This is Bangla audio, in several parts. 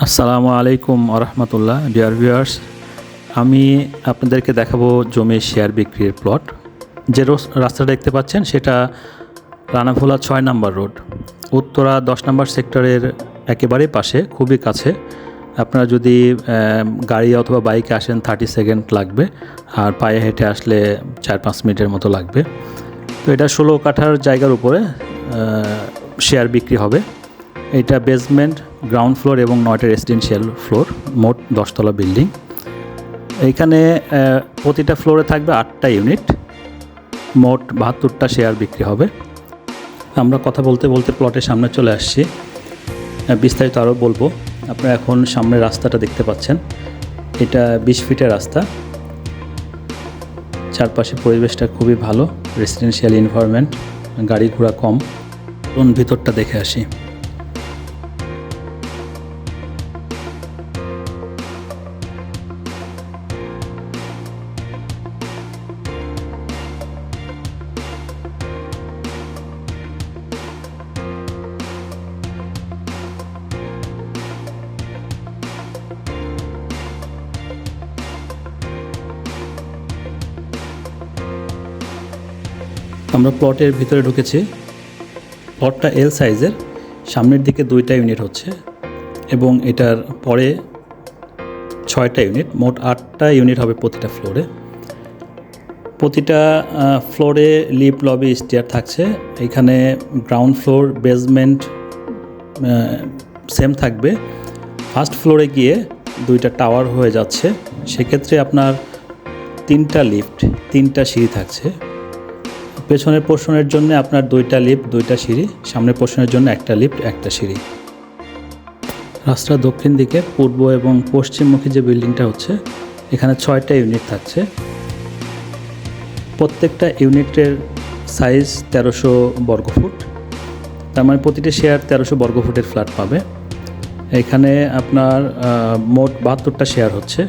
আসসালামু আলাইকুম আরহামতুল্লাহ ডিয়ার ভিউয়ার্স। আমি আপনাদেরকে দেখাবো জমির শেয়ার বিক্রির প্লট। যে রোস- রাস্তাটা দেখতে পাচ্ছেন, সেটা রানাভোলা ছয় নাম্বার রোড। উত্তরা দশ নম্বর সেক্টরের একেবারেই পাশে, খুবই কাছে। আপনারা যদি গাড়ি অথবা বাইকে আসেন থার্টি সেকেন্ড লাগবে। আর পায়ে হেঁটে আসলে চার পাঁচ মিনিটের মতো লাগবে। তো এটা ষোলো কাঠার জায়গার উপরে শেয়ার বিক্রি হবে। এটা বেসমেন্ট গ্রাউন্ড ফ্লোর এবং নয়টা রেসিডেন্সিয়াল ফ্লোর মোট দশতলা বিল্ডিং এইখানে প্রতিটা ফ্লোরে থাকবে আটটা ইউনিট মোট বাহাত্তরটা শেয়ার বিক্রি হবে। আমরা কথা বলতে বলতে প্লটের সামনে চলে আসছি। বিস্তারিত আরও বলব। আপনারা এখন সামনে রাস্তাটা দেখতে পাচ্ছেন। এটা বিশ ফিটের রাস্তা। চারপাশে পরিবেশটা খুবই ভালো রেসিডেন্সিয়াল এনভায়রনমেন্ট গাড়ি ঘোড়া কম। ভিতরটা দেখে আসি। আমরা প্লটের ভিতরে ঢুকেছি। প্লটটা এল সাইজের সামনের দিকে দুইটা ইউনিট হচ্ছে এবং এটার পরে ছয়টা ইউনিট মোট আটটা ইউনিট হবে প্রতিটা ফ্লোরে প্রতিটা ফ্লোরে লিপ লবি স্টেয়ার থাকছে। এখানে গ্রাউন্ড ফ্লোর বেসমেন্ট সেম থাকবে। ফার্স্ট ফ্লোরে গিয়ে দুইটা টাওয়ার হয়ে যাচ্ছে। সেক্ষেত্রে আপনার তিনটা লিফট তিনটা সিঁড়ি থাকছে। পেছনের পোর্শনের জন্য আপনার দুইটা লিফট, দুইটা সিঁড়ি, সামনের পোর্শনের জন্য একটা লিফট, একটা সিঁড়ি। রাস্তার দক্ষিণ দিকে পূর্ব এবং পশ্চিমমুখী যে বিল্ডিংটা হচ্ছে, এখানে ছয়টা ইউনিট থাকছে। প্রত্যেকটা ইউনিটের সাইজ তেরোশো বর্গফুট। তার মানে প্রতিটি শেয়ার তেরোশো বর্গফুটের ফ্ল্যাট পাবে। এখানে আপনার মোট বাহাত্তরটা শেয়ার হচ্ছে।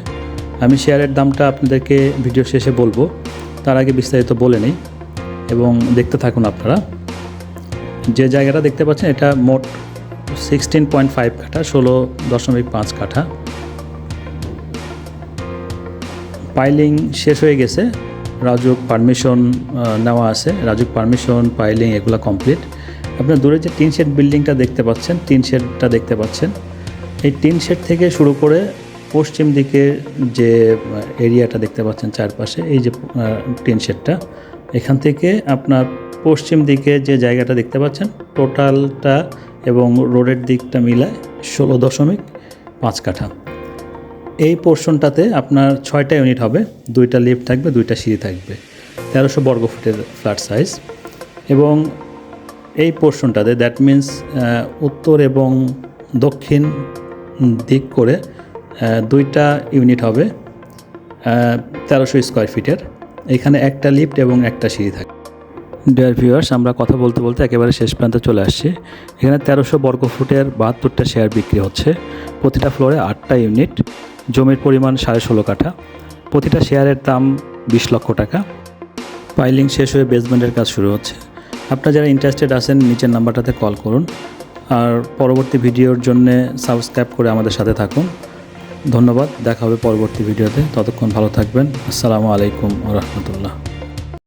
আমি শেয়ারের দামটা আপনাদেরকে ভিডিও শেষে বলব। তার আগে বিস্তারিত বলে নিই। এবং দেখতে থাকুন আপনারা। যে জায়গাটা দেখতে পাচ্ছেন, এটা মোট সিক্সটিন পয়েন্ট ফাইভ কাঠা, ষোলো দশমিক পাঁচ কাঠা। পাইলিং শেষ হয়ে গেছে। রাজুক পারমিশন নেওয়া আছে। রাজুক পারমিশন, পাইলিং এগুলো কমপ্লিট। আপনার দূরে যে টিন শেড বিল্ডিংটা দেখতে পাচ্ছেন, টিন শেডটা দেখতে পাচ্ছেন। এই টিন শেড থেকে শুরু করে পশ্চিম দিকে যে এরিয়াটা দেখতে পাচ্ছেন চারপাশে, এই যে টিন শেডটা, এখান থেকে আপনার পশ্চিম দিকে যে জায়গাটা দেখতে পাচ্ছেন, টোটালটা এবং রোডের দিকটা মিলায় ষোলো দশমিক পাঁচ কাঠা। এই পোর্শনটাতে আপনার ছয়টা ইউনিট হবে, দুইটা লিফট থাকবে, দুইটা সিঁড়ি থাকবে, তেরোশো বর্গ ফুটের ফ্ল্যাট সাইজ। এবং এই পোর্শনটাতে দ্যাট মিন্স উত্তর এবং দক্ষিণ দিক করে দুইটা ইউনিট হবে তেরোশো স্কোয়ার ফিটের। এখানে একটা লিফট এবং একটা সিঁড়ি থাকে। ডিয়ার ভিউয়ার্স আমরা কথা বলতে বলতে একেবারে শেষ প্রান্তে চলে আসছি। এখানে তেরোশো বর্গ ফুটের বাহাত্তরটা শেয়ার বিক্রি হচ্ছে। প্রতিটা ফ্লোরে আটটা ইউনিট। জমির পরিমাণ সাড়ে ষোলো কাঠা। প্রতিটা শেয়ারের দাম বিশ লক্ষ টাকা। পাইলিং শেষ হয়ে বেসমেন্টের কাজ শুরু হচ্ছে। আপনারা যারা ইন্টারেস্টেড আছেন, নিচের নাম্বারটাতে কল করুন। আর পরবর্তী ভিডিওর জন্য সাবস্ক্রাইব করে আমাদের সাথে থাকুন। ধন্যবাদ। দেখা হবে পরবর্তী ভিডিওতে। ততক্ষণ ভালো থাকবেন। আসসালামু আলাইকুম রহমতুল্লাহ।